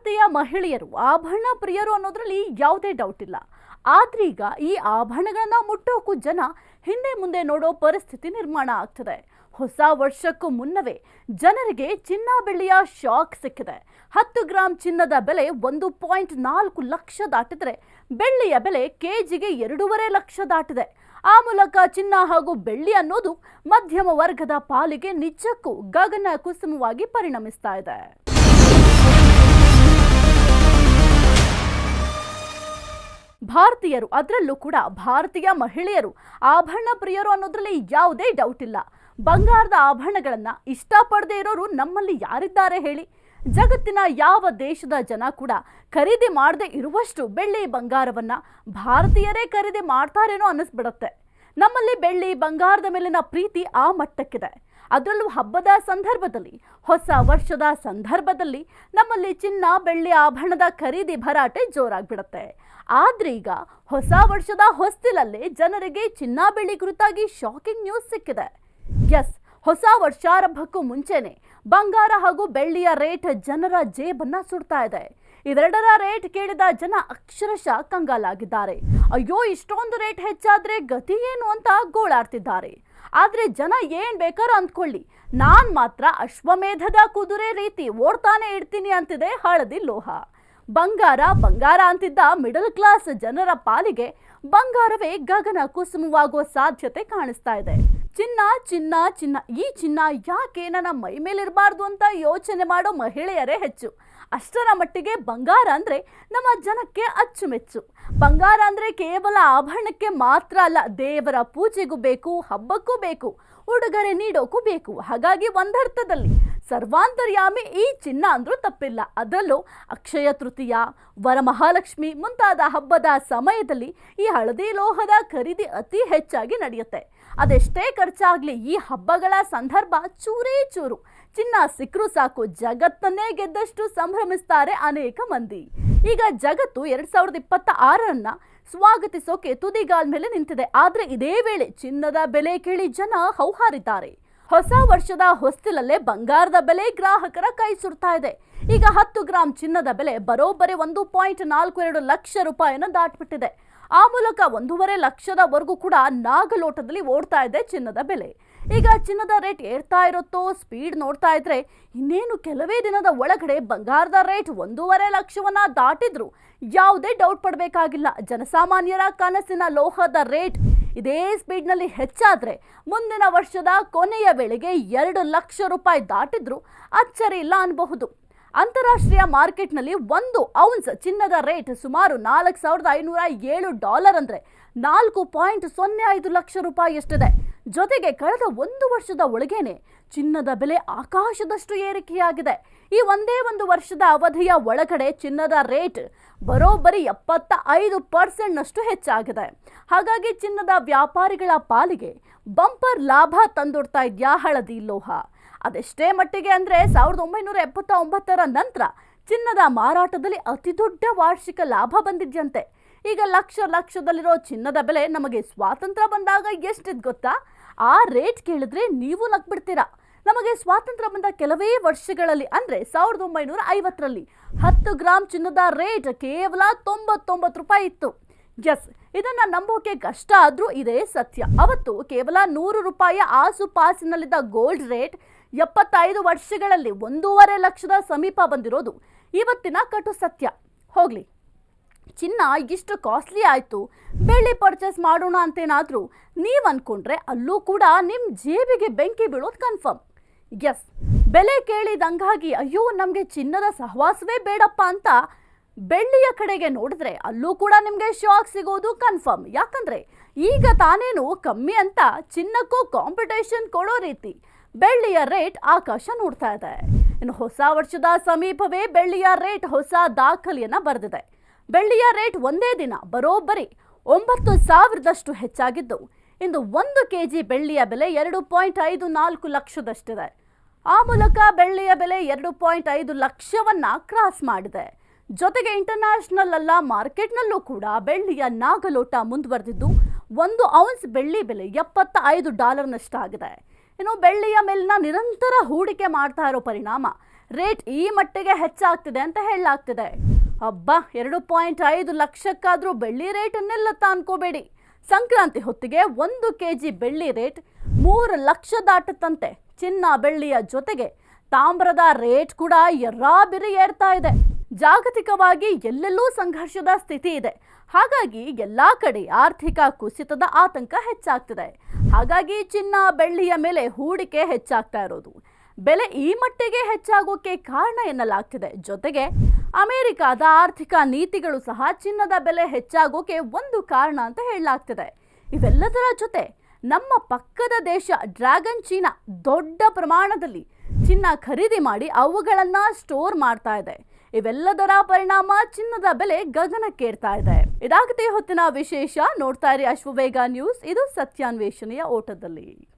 ಭಾರತೀಯ ಮಹಿಳೆಯರು, ಆಭರಣ ಪ್ರಿಯರು ಅನ್ನೋದ್ರಲ್ಲಿ ಯಾವುದೇ ಡೌಟ್ ಇಲ್ಲ. ಆದ್ರೀಗ ಈ ಆಭರಣಗಳನ್ನು ಮುಟ್ಟೋಕು ಜನ ಹಿಂದೆ ಮುಂದೆ ನೋಡೋ ಪರಿಸ್ಥಿತಿ ನಿರ್ಮಾಣ ಆಗ್ತದೆ. ಹೊಸ ವರ್ಷಕ್ಕೂ ಮುನ್ನವೇ ಜನರಿಗೆ ಚಿನ್ನ ಬೆಳ್ಳಿಯ ಶಾಕ್ ಸಿಕ್ಕಿದೆ. ಹತ್ತು ಗ್ರಾಂ ಚಿನ್ನದ ಬೆಲೆ ಒಂದು ಪಾಯಿಂಟ್ ನಾಲ್ಕು ಲಕ್ಷ ದಾಟಿದ್ರೆ ಬೆಳ್ಳಿಯ ಬೆಲೆ ಕೆಜಿಗೆ ಎರಡೂವರೆ ಲಕ್ಷ ದಾಟಿದೆ. ಆ ಮೂಲಕ ಚಿನ್ನ ಹಾಗೂ ಬೆಳ್ಳಿ ಅನ್ನೋದು ಮಧ್ಯಮ ವರ್ಗದ ಪಾಲಿಗೆ ನಿಜಕ್ಕೂ ಗಗನ ಕುಸುಮವಾಗಿ ಪರಿಣಮಿಸ್ತಾ ಇದೆ. ಭಾರತೀಯರು, ಅದರಲ್ಲೂ ಕೂಡ ಭಾರತೀಯ ಮಹಿಳೆಯರು, ಆಭರಣ ಪ್ರಿಯರು ಅನ್ನೋದ್ರಲ್ಲಿ ಯಾವುದೇ ಡೌಟ್ ಇಲ್ಲ. ಬಂಗಾರದ ಆಭರಣಗಳನ್ನ ಇಷ್ಟಪಡದೇ ಇರೋರು ನಮ್ಮಲ್ಲಿ ಯಾರಿದ್ದಾರೆ ಹೇಳಿ? ಜಗತ್ತಿನ ಯಾವ ದೇಶದ ಜನ ಕೂಡ ಖರೀದಿ ಮಾಡದೇ ಇರುವಷ್ಟು ಬೆಳ್ಳಿ ಬಂಗಾರವನ್ನ ಭಾರತೀಯರೇ ಖರೀದಿ ಮಾಡ್ತಾರೇನೋ ಅನ್ನಿಸ್ಬಿಡತ್ತೆ. ನಮ್ಮಲ್ಲಿ ಬೆಳ್ಳಿ, ಬಂಗಾರದ ಮೇಲಿನ ಪ್ರೀತಿ ಆ ಮಟ್ಟಕ್ಕಿದೆ. ಅದರಲ್ಲೂ ಹಬ್ಬದ ಸಂದರ್ಭದಲ್ಲಿ, ಹೊಸ ವರ್ಷದ ಸಂದರ್ಭದಲ್ಲಿ ನಮ್ಮಲ್ಲಿ ಚಿನ್ನ, ಬೆಳ್ಳಿ, ಆಭರಣದ ಖರೀದಿ ಭರಾಟೆ ಜೋರಾಗ್ಬಿಡತ್ತೆ. ಆದ್ರೀಗ ಹೊಸ ವರ್ಷದ ಹೊಸ್ತಿಲಲ್ಲೇ ಜನರಿಗೆ ಚಿನ್ನ ಬೆಳ್ಳಿ ಕುರಿತಾಗಿ ಶಾಕಿಂಗ್ ನ್ಯೂಸ್ ಸಿಕ್ಕಿದೆ. ಎಸ್ ಹೊಸ ವರ್ಷಾರಂಭಕ್ಕೂ ಮುಂಚೆನೆ ಬಂಗಾರ ಹಾಗೂ ಬೆಳ್ಳಿಯ ರೇಟ್ ಜನರ ಜೇಬನ್ನ ಸುಡ್ತಾ ಇದೆ. ಇವೆರಡರ ರೇಟ್ ಕೇಳಿದ ಜನ ಅಕ್ಷರಶಃ ಕಂಗಾಲಾಗಿದ್ದಾರೆ. ಅಯ್ಯೋ, ಇಷ್ಟೊಂದು ರೇಟ್ ಹೆಚ್ಚಾದ್ರೆ ಗತಿ ಏನು ಅಂತ ಗೋಳಾಡ್ತಿದ್ದಾರೆ. ಆದ್ರೆ ಜನ ಏನ್ ಬೇಕಾದ್ರೂ ಅಂದ್ಕೊಳ್ಳಿ. ನಾನ್ ಮಾತ್ರ ಅಶ್ವಮೇಧದ ಕುದುರೆ ರೀತಿ ಓಡ್ತಾನೆ ಇಡ್ತೀನಿ ಅಂತಿದೆ ಹಳದಿ ಲೋಹ. ಬಂಗಾರ ಬಂಗಾರ ಅಂತಿದ್ದ ಮಿಡಲ್ ಕ್ಲಾಸ್ ಜನರ ಪಾಲಿಗೆ ಬಂಗಾರವೇ ಗಗನ ಕುಸುಮವಾಗುವ ಸಾಧ್ಯತೆ ಕಾಣಿಸ್ತಾ ಇದೆ. ಚಿನ್ನ ಚಿನ್ನ ಚಿನ್ನ, ಈ ಚಿನ್ನ ಯಾಕೆ ನನ್ನ ಮೈ ಮೇಲಿರಬಾರ್ದು ಅಂತ ಯೋಚನೆ ಮಾಡೋ ಮಹಿಳೆಯರೇ ಹೆಚ್ಚು. ಅಷ್ಟರ ಮಟ್ಟಿಗೆ ಬಂಗಾರ ಅಂದ್ರೆ ನಮ್ಮ ಜನಕ್ಕೆ ಅಚ್ಚುಮೆಚ್ಚು. ಬಂಗಾರ ಅಂದ್ರೆ ಕೇವಲ ಆಭರಣಕ್ಕೆ ಮಾತ್ರ ಅಲ್ಲ, ದೇವರ ಪೂಜೆಗೂ ಬೇಕು, ಹಬ್ಬಕ್ಕೂ ಬೇಕು, ಉಡುಗೊರೆ ನೀಡೋಕ್ಕೂ ಬೇಕು. ಹಾಗಾಗಿ ಒಂದರ್ಥದಲ್ಲಿ ಸರ್ವಾಂತರ್ಯಾಮಿ ಈ ಚಿನ್ನ ಅಂದರೂ ತಪ್ಪಿಲ್ಲ. ಅದರಲ್ಲೂ ಅಕ್ಷಯ ತೃತೀಯ, ವರಮಹಾಲಕ್ಷ್ಮಿ ಮುಂತಾದ ಹಬ್ಬದ ಸಮಯದಲ್ಲಿ ಈ ಹಳದಿ ಲೋಹದ ಖರೀದಿ ಅತಿ ಹೆಚ್ಚಾಗಿ ನಡೆಯುತ್ತೆ. ಅದೆಷ್ಟೇ ಖರ್ಚಾಗಲಿ ಈ ಹಬ್ಬಗಳ ಸಂದರ್ಭ ಚೂರೇ ಚೂರು. ಚಿನ್ನ ಸಿಕ್ಕರೂ ಸಾಕು, ಜಗತ್ತನ್ನೇ ಗೆದ್ದಷ್ಟು ಸಂಭ್ರಮಿಸ್ತಾರೆ ಅನೇಕ ಮಂದಿ. ಈಗ ಜಗತ್ತು ಎರಡು ಸಾವಿರದ ಇಪ್ಪತ್ತ ಆರರನ್ನ ಸ್ವಾಗತಿಸೋಕೆ ತುದಿಗಾಲ್ ಮೇಲೆ ನಿಂತಿದೆ. ಆದರೆ ಇದೇ ವೇಳೆ ಚಿನ್ನದ ಬೆಲೆ ಕೇಳಿ ಜನ ಹೌಹಾರಿದ್ದಾರೆ. ಹೊಸ ವರ್ಷದ ಹೊಸ್ತಿಲಲ್ಲೇ ಬಂಗಾರದ ಬೆಲೆ ಗ್ರಾಹಕರ ಕೈ ಸುರ್ತಾ ಇದೆ. ಈಗ ಹತ್ತು ಗ್ರಾಂ ಚಿನ್ನದ ಬೆಲೆ ಬರೋಬ್ಬರಿ ಒಂದು ಪಾಯಿಂಟ್ ನಾಲ್ಕು ಎರಡು ಲಕ್ಷ ರೂಪಾಯಿಯನ್ನು ದಾಟ್ಬಿಟ್ಟಿದೆ. ಆ ಮೂಲಕ ಒಂದೂವರೆ ಲಕ್ಷದವರೆಗೂ ಕೂಡ ನಾಗಲೋಟದಲ್ಲಿ ಓಡ್ತಾ ಇದೆ ಚಿನ್ನದ ಬೆಲೆ. ಈಗ ಚಿನ್ನದ ರೇಟ್ ಏರ್ತಾ ಇರುತ್ತೋ, ಸ್ಪೀಡ್ ನೋಡ್ತಾ ಇದ್ರೆ ಇನ್ನೇನು ಕೆಲವೇ ದಿನದ ಒಳಗಡೆ ಬಂಗಾರದ ರೇಟ್ ಒಂದೂವರೆ ಲಕ್ಷವನ್ನ ದಾಟಿದ್ರು ಯಾವುದೇ ಡೌಟ್ ಪಡಬೇಕಾಗಿಲ್ಲ. ಜನಸಾಮಾನ್ಯರ ಕನಸಿನ ಲೋಹದ ರೇಟ್ ಇದೇ ಸ್ಪೀಡ್ನಲ್ಲಿ ಹೆಚ್ಚಾದರೆ ಮುಂದಿನ ವರ್ಷದ ಕೊನೆಯ ವೇಳೆಗೆ ಎರಡು ಲಕ್ಷ ರೂಪಾಯಿ ದಾಟಿದ್ರು ಅಚ್ಚರಿ ಇಲ್ಲ ಅನ್ಬಹುದು. ಅಂತಾರಾಷ್ಟ್ರೀಯ ಮಾರ್ಕೆಟ್ನಲ್ಲಿ ಒಂದು ಔನ್ಸ್ ಚಿನ್ನದ ರೇಟ್ ಸುಮಾರು ನಾಲ್ಕು ಸಾವಿರದ ಐನೂರ ಏಳು ಡಾಲರ್ ಅಂದ್ರೆ ನಾಲ್ಕು ಪಾಯಿಂಟ್ ಸೊನ್ನೆ ಐದು ಲಕ್ಷ ರೂಪಾಯಿ ಎಷ್ಟಿದೆ ಜೊತೆಗೆ ಕಳೆದ ಒಂದು ವರ್ಷದ ಒಳಗೇನೆ ಚಿನ್ನದ ಬೆಲೆ ಆಕಾಶದಷ್ಟು ಏರಿಕೆಯಾಗಿದೆ. ಈ ಒಂದೇ ಒಂದು ವರ್ಷದ ಅವಧಿಯ ಒಳಗಡೆ ಚಿನ್ನದ ರೇಟ್ ಬರೋಬ್ಬರಿ ಎಪ್ಪತ್ತ ಐದು ಪರ್ಸೆಂಟ್ನಷ್ಟು ಹೆಚ್ಚಾಗಿದೆ. ಹಾಗಾಗಿ ಚಿನ್ನದ ವ್ಯಾಪಾರಿಗಳ ಪಾಲಿಗೆ ಬಂಪರ್ ಲಾಭ ತಂದೊಡ್ತಾ ಇದೆಯಾ ಹಳದಿ ಲೋಹ. ಅದೆಷ್ಟೇ ಮಟ್ಟಿಗೆ ಅಂದರೆ ಸಾವಿರದ ಒಂಬೈನೂರ ಎಪ್ಪತ್ತ ಒಂಬತ್ತರ ನಂತರ ಚಿನ್ನದ ಮಾರಾಟದಲ್ಲಿ ಅತಿ ದೊಡ್ಡ ವಾರ್ಷಿಕ ಲಾಭ ಬಂದಿದ್ಯಂತೆ. ಈಗ ಲಕ್ಷ ಲಕ್ಷದಲ್ಲಿರೋ ಚಿನ್ನದ ಬೆಲೆ ನಮಗೆ ಸ್ವಾತಂತ್ರ್ಯ ಬಂದಾಗ ಎಷ್ಟಿದ್ ಗೊತ್ತಾ? ಆ ರೇಟ್ ಕೇಳಿದ್ರೆ ನೀವು ನಗ್ಬಿಡ್ತೀರಾ? ನಮಗೆ ಸ್ವಾತಂತ್ರ್ಯ ಬಂದ ಕೆಲವೇ ವರ್ಷಗಳಲ್ಲಿ, ಅಂದ್ರೆ ಸಾವಿರದ ಒಂಬೈನೂರ ಐವತ್ತರಲ್ಲಿ ಹತ್ತು ಗ್ರಾಮ್ ಚಿನ್ನದ ರೇಟ್ ಕೇವಲ ತೊಂಬತ್ತೊಂಬತ್ತು ರೂಪಾಯಿ ಇತ್ತು. ಎಸ್, ಇದನ್ನ ನಂಬೋಕೆ ಕಷ್ಟ ಆದ್ರೂ ಇದೇ ಸತ್ಯ. ಅವತ್ತು ಕೇವಲ ನೂರು ರೂಪಾಯಿ ಆಸುಪಾಸಿನಲ್ಲಿದ್ದ ಗೋಲ್ಡ್ ರೇಟ್ ಎಪ್ಪತ್ತೈದು ವರ್ಷಗಳಲ್ಲಿ ಒಂದೂವರೆ ಲಕ್ಷದ ಸಮೀಪ ಬಂದಿರೋದು. ಇವತ್ತಿನ ಕಟು ಸತ್ಯ. ಹೋಗ್ಲಿ. ಚಿನ್ನ ಇಷ್ಟು ಕಾಸ್ಟ್ಲಿ ಆಯಿತು. ಬೆಳ್ಳಿ ಪರ್ಚೇಸ್ ಮಾಡೋಣ ಅಂತೇನಾದರೂ ನೀವು ಅಂದ್ಕೊಂಡ್ರೆ ಅಲ್ಲೂ ಕೂಡ ನಿಮ್ಮ ಜೇಬಿಗೆ ಬೆಂಕಿ ಬೀಳೋದು ಕನ್ಫರ್ಮ್ ಎಸ್ ಬೆಲೆ ಕೇಳಿದಂಗಾಗಿ ಅಯ್ಯೋ, ನಮಗೆ ಚಿನ್ನದ ಸಹವಾಸವೇ ಬೇಡಪ್ಪ ಅಂತ ಬೆಳ್ಳಿಯ ಕಡೆಗೆ ನೋಡಿದ್ರೆ ಅಲ್ಲೂ ಕೂಡ ನಿಮಗೆ ಶಾಕ್ ಸಿಗೋದು ಕನ್ಫರ್ಮ್ ಯಾಕಂದರೆ ಈಗ ತಾನೇನು ಕಮ್ಮಿ ಅಂತ ಚಿನ್ನಕ್ಕೂ ಕಾಂಪಿಟೇಷನ್ ಕೊಡೋ ರೀತಿ ಬೆಳ್ಳಿಯ ರೇಟ್ ಆಕಾಶ ನೋಡ್ತಾ ಇದೆ. ಇನ್ನು ಹೊಸ ವರ್ಷದ ಸಮೀಪವೇ ಬೆಳ್ಳಿಯ ರೇಟ್ ಹೊಸ ದಾಖಲೆಯನ್ನು ಬರೆದಿದೆ. ಬೆಳ್ಳಿಯ ರೇಟ್ ಒಂದೇ ದಿನ ಬರೋಬ್ಬರಿ ಒಂಬತ್ತು ಸಾವಿರದಷ್ಟು ಹೆಚ್ಚಾಗಿದ್ದು, ಇಂದು ಒಂದು ಕೆ ಜಿ ಬೆಳ್ಳಿಯ ಬೆಲೆ ಎರಡು ಪಾಯಿಂಟ್ ಐದು ನಾಲ್ಕು ಲಕ್ಷದಷ್ಟಿದೆ. ಆ ಮೂಲಕ ಬೆಳ್ಳಿಯ ಬೆಲೆ ಎರಡು ಪಾಯಿಂಟ್ ಐದು ಲಕ್ಷವನ್ನು ಕ್ರಾಸ್ ಮಾಡಿದೆ. ಜೊತೆಗೆ ಇಂಟರ್ನ್ಯಾಷನಲ್ ಅಲ್ಲ, ಮಾರ್ಕೆಟ್ನಲ್ಲೂ ಕೂಡ ಬೆಳ್ಳಿಯ ನಾಗಲೋಟ ಮುಂದುವರೆದಿದ್ದು, ಒಂದು ಔನ್ಸ್ ಬೆಳ್ಳಿ ಬೆಲೆ ಎಪ್ಪತ್ತ ಐದು ಡಾಲರ್ನಷ್ಟಾಗಿದೆ. ಇನ್ನು ಬೆಳ್ಳಿಯ ಮೇಲಿನ ನಿರಂತರ ಹೂಡಿಕೆ ಮಾಡ್ತಾ ಇರೋ ಪರಿಣಾಮ ರೇಟ್ ಈ ಮಟ್ಟಿಗೆ ಹೆಚ್ಚಾಗ್ತಿದೆ ಅಂತ ಹೇಳಲಾಗ್ತಿದೆ. ಅಬ್ಬಾ, ಎರಡು ಪಾಯಿಂಟ್ ಐದು ಲಕ್ಷಕ್ಕಾದರೂ ಬೆಳ್ಳಿ ರೇಟನ್ನೆಲ್ಲ ತಾನ್ಕೋಬೇಡಿ ಸಂಕ್ರಾಂತಿ ಹೊತ್ತಿಗೆ ಒಂದು ಕೆಜಿ ಬೆಳ್ಳಿ ರೇಟ್ ಮೂರು ಲಕ್ಷ ದಾಟುತ್ತಂತೆ. ಚಿನ್ನ ಬೆಳ್ಳಿಯ ಜೊತೆಗೆ ತಾಮ್ರದ ರೇಟ್ ಕೂಡ ಎರ್ರಾಬಿರಿ ಏರ್ತಾ ಇದೆ. ಜಾಗತಿಕವಾಗಿ ಎಲ್ಲೆಲ್ಲೂ ಸಂಘರ್ಷದ ಸ್ಥಿತಿ ಇದೆ. ಹಾಗಾಗಿ ಎಲ್ಲಾ ಕಡೆ ಆರ್ಥಿಕ ಕುಸಿತದ ಆತಂಕ ಹೆಚ್ಚಾಗ್ತಿದೆ. ಹಾಗಾಗಿ ಚಿನ್ನ ಬೆಳ್ಳಿಯ ಮೇಲೆ ಹೂಡಿಕೆ ಹೆಚ್ಚಾಗ್ತಾ ಇರೋದು. ಬೆಲೆ ಈ ಮಟ್ಟಿಗೆ ಹೆಚ್ಚಾಗೋಕೆ ಕಾರಣ ಎನ್ನಲಾಗ್ತಿದೆ. ಜೊತೆಗೆ ಅಮೆರಿಕದ ಆರ್ಥಿಕ ನೀತಿಗಳು ಸಹ ಚಿನ್ನದ ಬೆಲೆ ಹೆಚ್ಚಾಗೋಕೆ ಒಂದು ಕಾರಣ ಅಂತ ಹೇಳಲಾಗ್ತಿದೆ. ಇವೆಲ್ಲದರ ಜೊತೆ ನಮ್ಮ ಪಕ್ಕದ ದೇಶ ಡ್ರ್ಯಾಗನ್ ಚೀನಾ ದೊಡ್ಡ ಪ್ರಮಾಣದಲ್ಲಿ ಚಿನ್ನ ಖರೀದಿ ಮಾಡಿ ಅವುಗಳನ್ನ ಸ್ಟೋರ್ ಮಾಡ್ತಾ ಇದೆ. ಇವೆಲ್ಲದರ ಪರಿಣಾಮ ಚಿನ್ನದ ಬೆಲೆ ಗಗನಕ್ಕೇರ್ತಾ ಇದೆ. ಇದಾಗುತ್ತೆ ಹೊತ್ತಿನ ವಿಶೇಷ ನೋಡ್ತಾ ಇರಿ ಅಶ್ವವೇಗ ನ್ಯೂಸ್. ಇದು ಸತ್ಯಾನ್ವೇಷಣೆಯ ಓಟದಲ್ಲಿ.